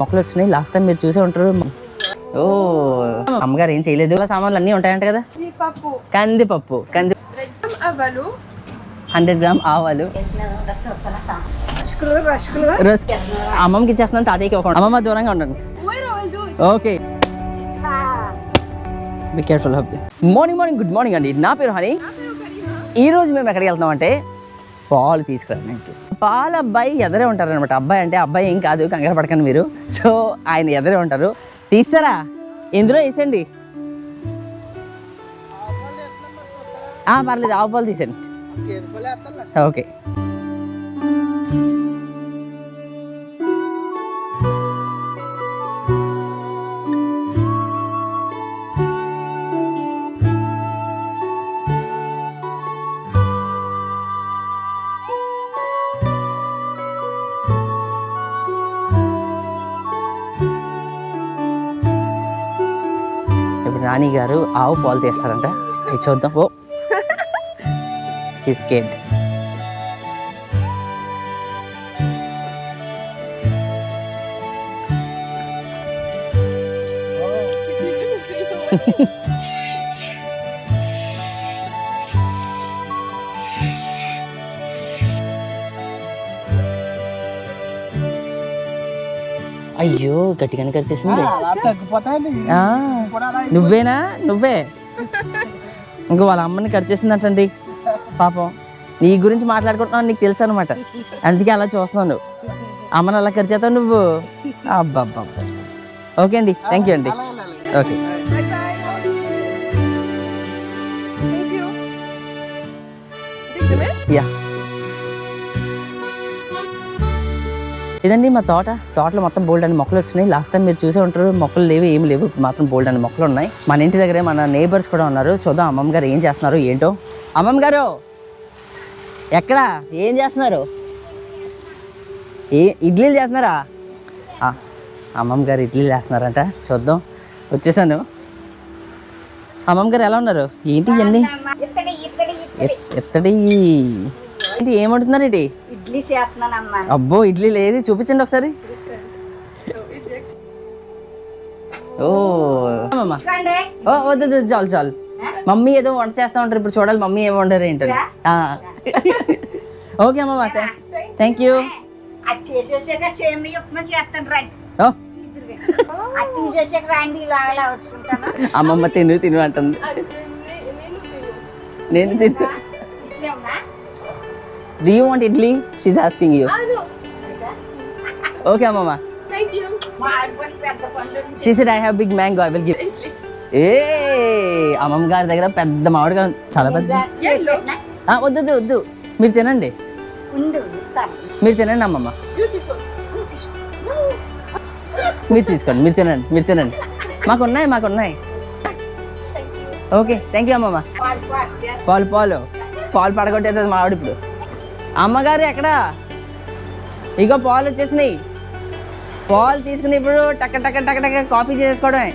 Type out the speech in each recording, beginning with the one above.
మొక్కలు వచ్చినాయి last time మీరు చూసే ఉంటారు. ఓ అమ్మగారు ఏం చేయలేదు. సామాన్లు అన్నీ ఉంటాయంట కదా? కందిపప్పు. కంది హండ్రెడ్ గ్రామ్ ఆవాలు. అమ్మమ్మకి ఇచ్చేస్తున్నాను తాతయ్యకి ఒక అమ్మమ్మ దూరంగా ఉండండి? Okay be careful happy morning morning good morning అండి. నా పేరు హనీ. ఈ రోజు మేము ఎక్కడికి వెళ్తున్నాం అంటే పాలు తీసుకురావడానికి పాల అబ్బాయి ఎదరే ఉంటారు అనమాట అబ్బాయి అంటే అబ్బాయి ఏం కాదు కంగారు పడకండి మీరు. సో ఆయన ఎదరే ఉంటారు. తీస్తారా? ఎందులో వేసండి పర్లేదు ఆవు పాలు తీసండి ఓకే. నాని గారు ఆవు పాలు తీస్తారంట. అది చూద్దాం. ఓ. బిస్కెట్ అయ్యో గట్టిగానే కరిచేసింది ఆ, నువ్వేనా? నువ్వే? ఇంకో వాళ్ళ అమ్మని కరిచేసిందంటండి పాపం. నీ గురించి మాట్లాడుకుంటున్నావు నీకు తెలుసు అనమాట అందుకే అలా చూస్తున్నావు నువ్వు. అమ్మని అలా కరిచేస్తావు నువ్వు. అబ్బా ఓకే అండి. థ్యాంక్ యూ అండి. ఓకే. యా ఇదండి మా తోట తోటలో మొత్తం బోల్డ్ అని మొక్కలు వచ్చినాయి. లాస్ట్ టైం మీరు చూసే ఉంటారు మొక్కలు లేవు ఏమి లేవు. ఇప్పుడు మాత్రం బోల్డ్ అని మొక్కలు ఉన్నాయి. మన ఇంటి దగ్గరే మన నేబర్స్ కూడా ఉన్నారు. చూద్దాం అమ్మమ్మ గారు ఏం చేస్తున్నారు ఏంటో. అమ్మమ్మ గారు! ఎక్కడా? ఏం చేస్తున్నారు? ఏ ఇడ్లీలు చేస్తున్నారా? అమ్మమ్మ గారు ఇడ్లీలు చేస్తున్నారంట. చూద్దాం. వచ్చేసాను. అమ్మమ్మ గారు ఎలా ఉన్నారు? ఏంటి ఇవన్నీ? ఎత్- ఎత్తడి. ఏంటి ఏమంటున్నారు ఏంటి? ఇడ్లీ చేస్తున్నానమ్మా. అబ్బో ఇడ్లీ లేదు. చూపించండి ఒకసారి. ఓ. ఓ వద్దు చాలు చాలు. మమ్మీ ఏదో వంట చేస్తా ఉంటారు. ఇప్పుడు చూడాలి మమ్మీ ఏం వండారు ఏంటని. ఆ. ఓకే అమ్మమ్మ థ్యాంక్ యూ అమ్మమ్మ తిను తిను అంటుంది. నేను తిను. Do you want idli she's asking you Ah, no. Okay అమ్మమ్మ Thank you. She said I have big mango I will give a అమ్మమ్మ గారి దగ్గర పెద్ద మామిడిగా. చాలా పెద్ద. వద్దు వద్దు మీరు తినండి. మీరు తినండి అమ్మమ్మ. Beautiful. మీరు తీసుకోండి మీరు తినండి మీరు తినండి. మాకు ఉన్నాయి మాకు ఉన్నాయి Thank you. Okay thank you అమ్మమ్మ పాలు పాలు. పాలు పడగొట్టేది మా ఆవిడ ఇప్పుడు. అమ్మగారు ఎక్కడా? ఇగో పాలు వచ్చేసినాయి. పాలు తీసుకుని ఇప్పుడు టక్క టక్క టక్క టక్క కాఫీ చేసుకోవడమే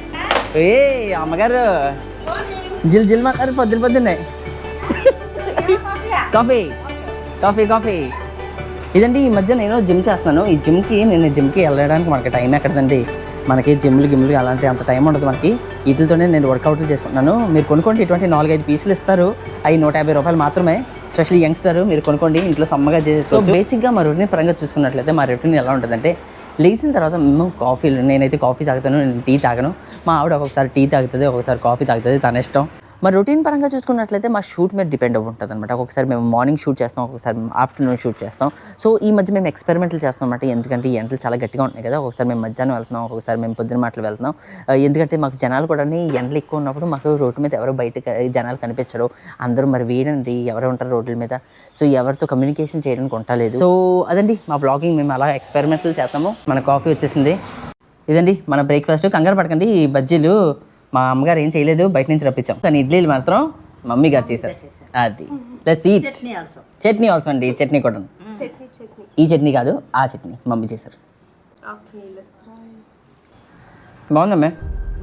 ఏ అమ్మగారు. జిల్ జిల్ మాత్రం పొద్దున పొద్దున్నే. కాఫీ. Coffee coffee. ఇదండి ఈ మధ్య నేను జిమ్ చేస్తున్నాను. ఈ జిమ్కి నేను జిమ్కి వెళ్ళడానికి మనకి టైం ఎక్కడదండి మనకి జిమ్లు గిమ్లు అలాంటి అంత టైం ఉండదు మనకి. వీటితోనే నేను వర్కౌట్లు చేసుకుంటున్నాను. మీరు కొనుక్కోండి ఇటువంటి నాలుగైదు పీసులు ఇస్తారు. అవి నూట యాభై రూపాయలు మాత్రమే. స్పెషల్లీ యంగ్స్టర్ మీరు కొనుక్కోండి ఇంట్లో సమ్మగా చేసుకోవచ్చు బేసిక్గా మా రొటీన్ పరంగా చూసుకున్నట్లయితే మా రొటీన్ ఎలా ఉంటుందంటే లేచిన తర్వాత మేము కాఫీలు నేనైతే కాఫీ తాగుతాను నేను టీ తాగను. మా ఆవిడ ఒక్కొక్కసారి టీ తాగుతుంది ఒక్కొక్కసారి కాఫీ తాగుతుంది తన ఇష్టం. మా రొటీన్ పరంగా చూసుకున్నట్లయితే మా షూట్ మీద డిపెండ్ అవ్వ ఉంటుంది అనమాట ఒక్కొక్కసారి మేము మార్నింగ్ షూట్ చేస్తాం ఒక్కొక్కసారి ఆఫ్టర్నూన్ షూట్ చేస్తాం. సో ఈ మధ్య మేము ఎక్స్పెరిమెంట్లు చేస్తాం అనమాట ఎందుకంటే ఈ ఎండలు చాలా గట్టిగా ఉన్నాయి కదా. ఒకసారి మేము మధ్యాహ్నం వెళ్తున్నాం ఒక్కొక్కసారి మేము పొద్దున మాటలు వెళ్తున్నాం. ఎందుకంటే మాకు జనాలు కూడా ఎండలు ఎక్కువ ఉన్నప్పుడు మాకు రోడ్డు మీద ఎవరు బయట జనాలు కనిపించరు. అందరూ మరి వేడండి ఎవరు ఉంటారు రోడ్ల మీద. సో ఎవరితో కమ్యూనికేషన్ చేయడానికి ఉంటలేదు సో అదండి మా బ్లాగింగ్ మేము అలా ఎక్స్పెరిమెంట్లు చేస్తాము. మన కాఫీ వచ్చేసింది. ఇదండి మన బ్రేక్ఫాస్ట్ కంగారు పడకండి ఈ బజ్జీలు మా అమ్మగారు ఏం చేయలేదు బయట నుంచి రప్పించాం. కానీ ఇడ్లీలు మాత్రం మమ్మీ గారు చేశారు. అది. ప్లస్ ఈ చట్నీ ఆల్సో అండి చట్నీ కూడా. ఈ చట్నీ కాదు ఆ చట్నీ మమ్మీ చేశారు. బాగుందమ్మే?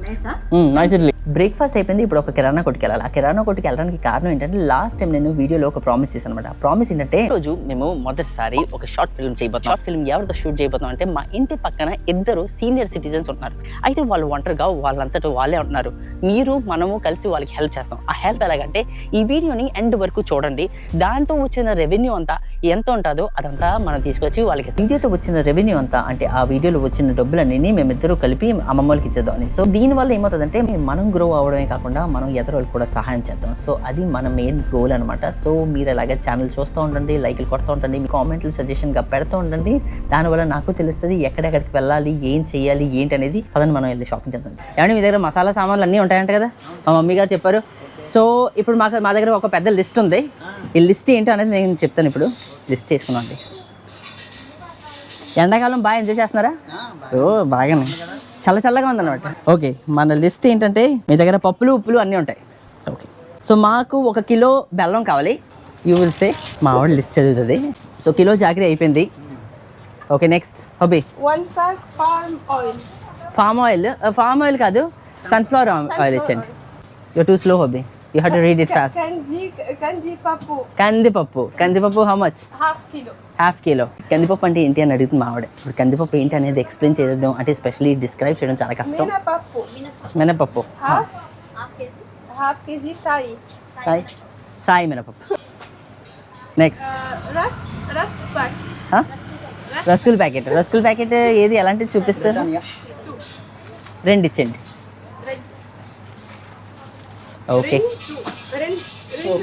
నైసా నైస్ ఇడ్లీ. బ్రేక్ఫాస్ట్ అయిపోయింది. ఇప్పుడు ఒక కిరాణా కొట్టుకు వెళ్ళాలి. ఆ కిరాణా కొట్టుకు వెళ్ళడానికి కారణం ఏంటంటే లాస్ట్ టైం నేను వీడియోలో ఒక ప్రామిస్ చేశాను అనమాట ప్రామిస్ ఏంటంటే ఈ రోజు మేము మొదటిసారి ఒక షార్ట్ ఫిల్మ్ చేయబోతున్నాం. షార్ట్ ఫిల్మ్ ఎవరితో షూట్ చేయబోతున్నాం అంటే మా ఇంటి పక్కన ఇద్దరు సీనియర్ సిటిజన్స్ ఉన్నారు. అయితే వాళ్ళు ఒంటరిగా వాళ్ళంతటా వాళ్ళే ఉంటున్నారు. మీరు మనము కలిసి వాళ్ళకి హెల్ప్ చేస్తాం. ఆ హెల్ప్ ఎలాగంటే ఈ వీడియోని ఎండ్ వరకు చూడండి. దాంతో వచ్చిన రెవెన్యూ అంతా ఎంత ఉంటుందో అదంతా మనం తీసుకొచ్చి వాళ్ళకి వీడియోతో వచ్చిన రెవెన్యూ అంతా అంటే ఆ వీడియోలో వచ్చిన డబ్బులన్నీ మేమిద్దరూ కలిపి అమ్మమ్మ వాళ్ళకి ఇచ్చేద్దామని సో దీనివల్ల ఏమవుతుందంటే మనం గ్రో అవడమే కాకుండా మనం వాళ్ళకి కూడా సహాయం చేద్దాం. సో అది మన మెయిన్ గోల్ అనమాట సో మీరు అలాగే ఛానల్ చూస్తూ ఉండండి లైక్లు కొడుతూ ఉండండి మీ కామెంట్లు సజెషన్గా పెడుతూ ఉండండి. దానివల్ల నాకు తెలుస్తుంది ఎక్కడెక్కడికి వెళ్ళాలి ఏం చేయాలి ఏంటి అనేది. పదని మనం వెళ్ళి షాపింగ్ చేద్దాం. ఏమంటే మీ దగ్గర మసాలా సామాన్లు అన్నీ ఉంటాయంట కదా? మా మమ్మీ గారు చెప్పారు. సో ఇప్పుడు మాకు మా దగ్గర ఒక పెద్ద లిస్ట్ ఉంది. ఈ లిస్ట్ ఏంటో అనేది నేను చెప్తాను ఇప్పుడు. లిస్ట్ చేసుకున్నాం అండి ఎండాకాలం బాగా ఎంజాయ్ చేస్తున్నారా? ఓ బాగానే. చల్ల చల్లగా ఉందన్నమాట. ఓకే మన లిస్ట్ ఏంటంటే మీ దగ్గర పప్పులు ఉప్పులు అన్నీ ఉంటాయి. ఓకే సో మాకు ఒక కిలో బెల్లం కావాలి. యూ విల్ సే మా ఆవిడ లిస్ట్ చదువుతుంది. సో కిలో జాగ్రీ అయిపోయింది. Okay next hubby One pack palm oil. Palm oil palm oil కాదు sunflower oil ఇచ్చండి you too slow hubby you have to read it fast Kanji, kanji papu, కందిపప్పు కందిపప్పు how much half kilo. Half kilo కందిపప్పు అంటే ఏంటి అని అడుగుతుంది మా ఆవిడ. ఇప్పుడు కందిపప్పు ఏంటి అనేది ఎక్స్ప్లెయిన్ చేయడం అంటే స్పెషల్లీ డిస్క్రైబ్ చేయడం చాలా కష్టం. Mina papu, మినపప్పు. Half, half kg sai. Sai. Sai మినపప్పు. నెక్స్ట్ Uh, rusk pack, రస్కుల్ ప్యాకెట్. రస్కుల్ ప్యాకెట్ ఏది? ఎలాంటిది చూపిస్తారు two. రెండు ఇచ్చండి ఓకే.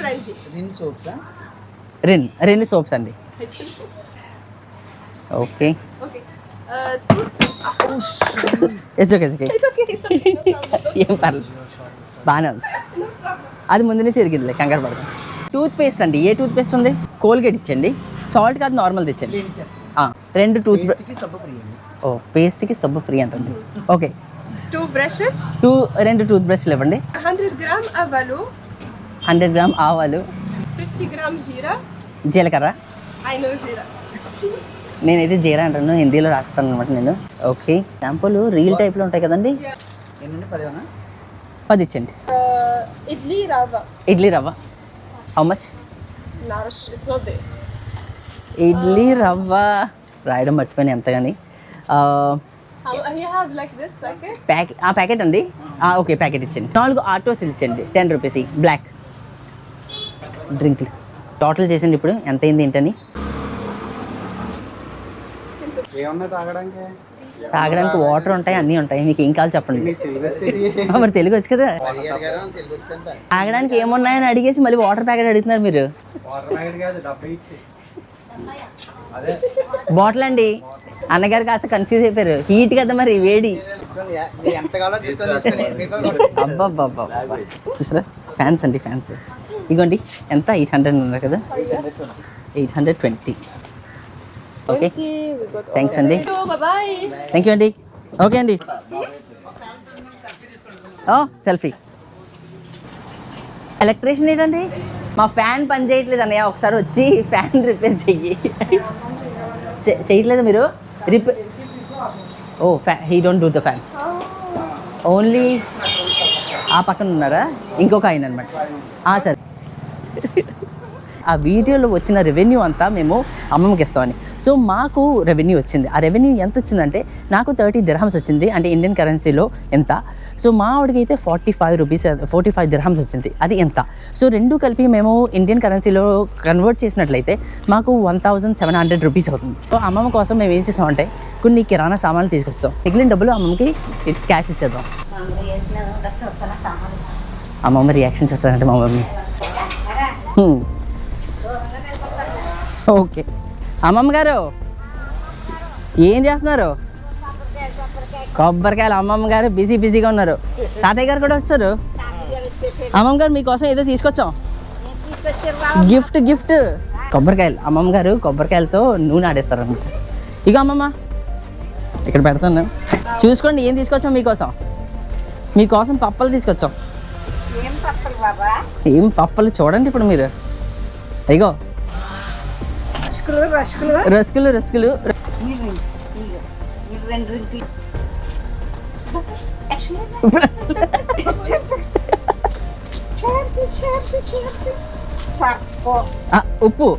ranji. రెండు రెండు సోప్స్ అండి. ఓకే. It's okay. ఏం పర్లేదు బాగానే ఉంది. అది ముందు నుంచి ఎరిగిందిలే కంగారు పడదు టూత్ పేస్ట్ అండి ఏ టూత్ పేస్ట్ ఉంది? కోల్గేట్ ఇచ్చండి. సాల్ట్ కాదు నార్మల్ తెచ్చండి. ఆ, రెండు టూత్ ఓ పేస్ట్కి సబ్బు ఫ్రీ అంటండి. ఓకే. Two brushes, టూ రెండు టూత్ బ్రష్లు ఇవ్వండి 100 gram avalu, హండ్రెడ్ గ్రామ్ ఆవాలు 50 gram jeera. జీలకర్ర. I know jeera. నేనైతే జీరా అంటాను హిందీలో రాస్తాను అనమాట నేను. ఓకే షాంపూలు రీల్ టైప్లో ఉంటాయి కదండి. పది ఇచ్చండి. Uh, idli rava. ఇడ్లీ రవ్వ. How much Narish, it's not there. Idli రవ్వ. రాయడం మర్చిపోయాను ఎంత కానీ ప్యాకెట్ ఆ ప్యాకెట్ అండి ఆ, ఓకే ప్యాకెట్ ఇచ్చండి నాలుగు autos ఇచ్చండి ten rupees black drink total చేసండి ఇప్పుడు. ఎంత అయింది ఏంటని? తాగడానికి? తాగడానికి వాటర్ ఉంటాయి అన్నీ ఉంటాయి. మీకు ఏం కావాలి చెప్పండి. మరి తెలుగు వచ్చు కదా. తాగడానికి ఏమున్నాయని అడిగేసి మళ్ళీ వాటర్ ప్యాకెట్ అడుగుతున్నారు మీరు. వాటర్ ప్యాకెట్ కాదు డబ్బా ఇచ్చి. అదే. బాటిల్ అండి. అన్నగారు కాస్త కన్ఫ్యూజ్ అయిపోయారు. హీట్ కదా మరి వేడి. ఎంత చూసారా? ఫ్యాన్స్ అండి ఫ్యాన్స్ ఇగోండి ఎంత? ఎయిట్ హండ్రెడ్ ఉన్నారు కదా? Eight hundred twenty okay thanks అండి. థ్యాంక్ యూ అండి. ఓకే అండి. ఓ సెల్ఫీ ఎలక్ట్రీషియన్ ఏంటండి? మా ఫ్యాన్ పని చేయట్లేదు అన్నయ్య. ఒకసారి వచ్చి ఫ్యాన్ రిపేర్ చెయ్యి. చె- చేయట్లేదు మీరు? రిపేర్ ఓ ఫ్యా he don't do the fan only ఆ పక్కన ఉన్నారా? ఇంకొక ఆయన అనమాట సార్. ఆ వీడియోలో వచ్చిన రెవెన్యూ అంతా మేము అమ్మమ్మకి ఇస్తామని సో మాకు రెవెన్యూ వచ్చింది. ఆ రెవెన్యూ ఎంత వచ్చిందంటే నాకు థర్టీ దిర్హమ్స్ వచ్చింది. అంటే ఇండియన్ కరెన్సీలో ఎంత? సో మా ఆవిడకి అయితే forty five rupees forty five dirhams వచ్చింది. అది ఎంత? సో రెండు కలిపి మేము ఇండియన్ కరెన్సీలో కన్వర్ట్ చేసినట్లయితే మాకు one thousand seven hundred rupees అవుతుంది. సో అమ్మమ్మ కోసం మేము ఏం చేసామంటే కొన్ని కిరాణా సామాన్లు తీసుకొస్తాం. మిగిలిన డబ్బులు అమ్మమ్మకి క్యాష్ ఇచ్చేద్దాం. అమ్మమ్మ రియాక్షన్ చేస్తారంటే మా మమ్మీ. ఓకే. అమ్మమ్మ గారు ఏం చేస్తున్నారు? కొబ్బరికాయలు. అమ్మమ్మ గారు బిజీ బిజీగా ఉన్నారు. తాతయ్య గారు కూడా వస్తారు. అమ్మమ్మ గారు మీకోసం ఏదో తీసుకొచ్చాం. Gift gift. కొబ్బరికాయలు. అమ్మమ్మ గారు కొబ్బరికాయలతో నూనె ఆడేస్తారు అనమాట ఇక అమ్మమ్మ ఇక్కడ పెడతాను. చూసుకోండి ఏం తీసుకొచ్చాం మీకోసం? మీకోసం పప్పలు తీసుకొచ్చాం. ఏం పప్పలు చూడండి ఇప్పుడు మీరు. ఇగో. రసుకులు రసుకులు. రస్కులు రస్కులు. ఉప్పు.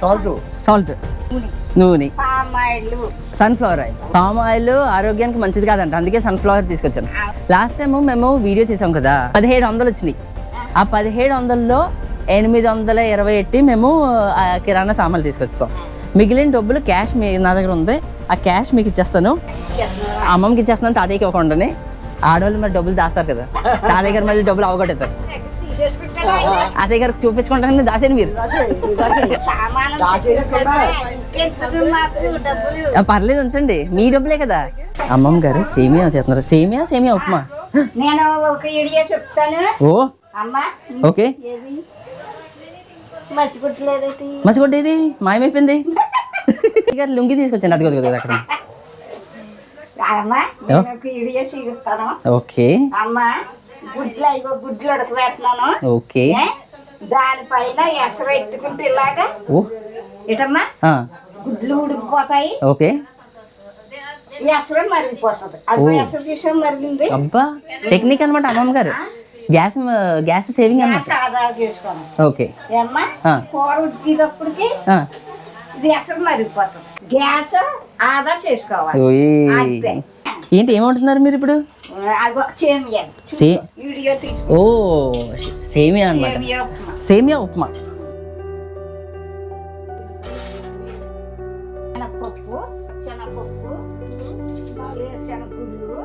సాల్ట్. సాల్ట్. నూనె. Palm oil. Sunflower oil. Palm oil ఆరోగ్యానికి మంచిది కాదంట. అందుకే సన్ఫ్లవర్ తీసుకొచ్చాను. లాస్ట్ టైం మేము వీడియో చేసాం కదా. పదిహేడు వందలు వచ్చినాయి. ఆ పదిహేడు వందల్లో ఎనిమిది వందల ఇరవై ఎట్టి మేము కిరాణా సామాన్లు తీసుకొచ్చాం మిగిలిన డబ్బులు క్యాష్ మీ నా దగ్గర ఉంది. ఆ క్యాష్ మీకు ఇచ్చేస్తాను. అమ్మమ్మకి ఇచ్చేస్తున్నాను తాతయ్యకి ఇవ్వకుండానే ఆడవాళ్ళు మరి డబ్బులు దాస్తారు కదా. తాతయ్య గారు మళ్ళీ డబ్బులు అవగొట్టేస్తారు అతయ్య గారికి చూపించుకుంటాను దాసేని మీరు. పర్లేదు ఉంచండి. మీ డబ్బులే కదా. అమ్మమ్మ గారు సేమియా చేస్తున్నారు. సేమియా సేమియా ఉప్మా. నేను ఒక ఇడియా చెప్తాను. ఓ. అమ్మా ఓకే. మసిగుట్టలేదేటి మసిగొడ్డేది మాయమైపోయింది. గారు లుంగి తీసుకొచ్చండి అది కొద్దిగా అక్కడ ఓకే. అమ్మా గుడ్లు అయ్యో గుడ్లు ఉడకబెడుతున్నాను. ఓకే? దానిపైన ఎసరు ఎత్తుకుంటే ఇలాగా? ఇటమ్మా గుడ్లు ఉడికిపోతాయి. ఓకే. ఎసరు మరిగిపోతుంది. అది. ఎసరు శిషం మరిగింది. అబ్బా. టెక్నిక్ అనమాట అమ్మమ్మ గారు. గ్యాస్ గ్యాస్ సేవింగ్ ఆదా చేసుకోను. ఓకే. ఏమ్మా? ఆ. కూర ఉడికేటప్పటికి ఇది మరిగిపోతుంది. గ్యాస్ ఆదా చేసుకోవాలి. ఏంటి ఏమంటున్నారు మీరు ఇప్పుడు? ఓ సేమియా అనమాట సేమియా ఉప్మా. సేమియా ఉప్మా. శనగపప్పు శనగపప్పు శనగుళ్ళు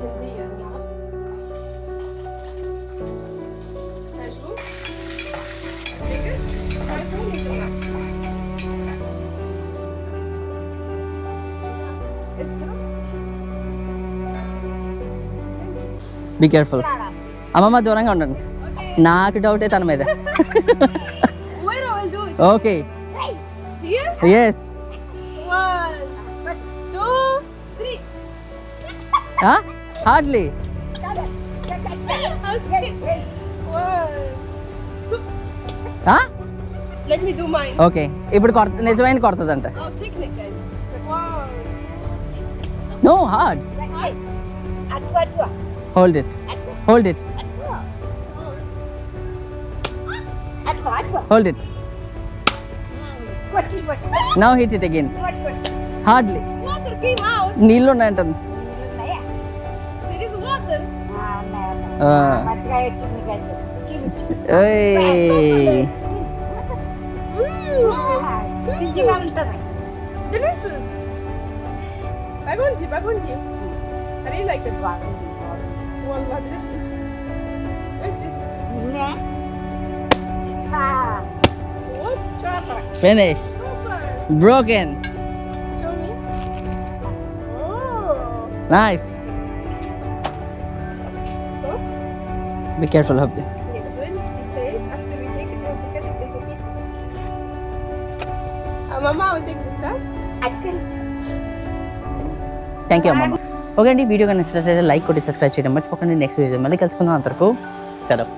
hızlı yiyoruz ama. Mecbur. Peki. Be careful అమ్మమ్మ దూరంగా ఉండండి నాకు డౌటే Okay. Here. Yes. One, two, three. Huh? Hardly. Okay ఇప్పుడు కొడత నిజమైన కొడుతుందంట. Oh, no hard hold it hold it hold it now hit it again hardly. నీళ్ళు ఉన్నాయంటుంది. Ой. Delicious. Bagunji, bagunji. I really like it. Wallah, delicious. Finish. Broken. Show me. Oh. Nice. Be careful hubby Yes, when she said after we take it, we have to cut it into pieces. Uh, Mama, will take this, huh? అక్కలు thank you అమ్మమ్మ okay అండి video కానీ నచ్చినట్లయితే like కొట్టి subscribe చేయడం మర్చిపోకండి. Next video మళ్ళీ కలుసుకుందాం అంతవరకు. సెడప్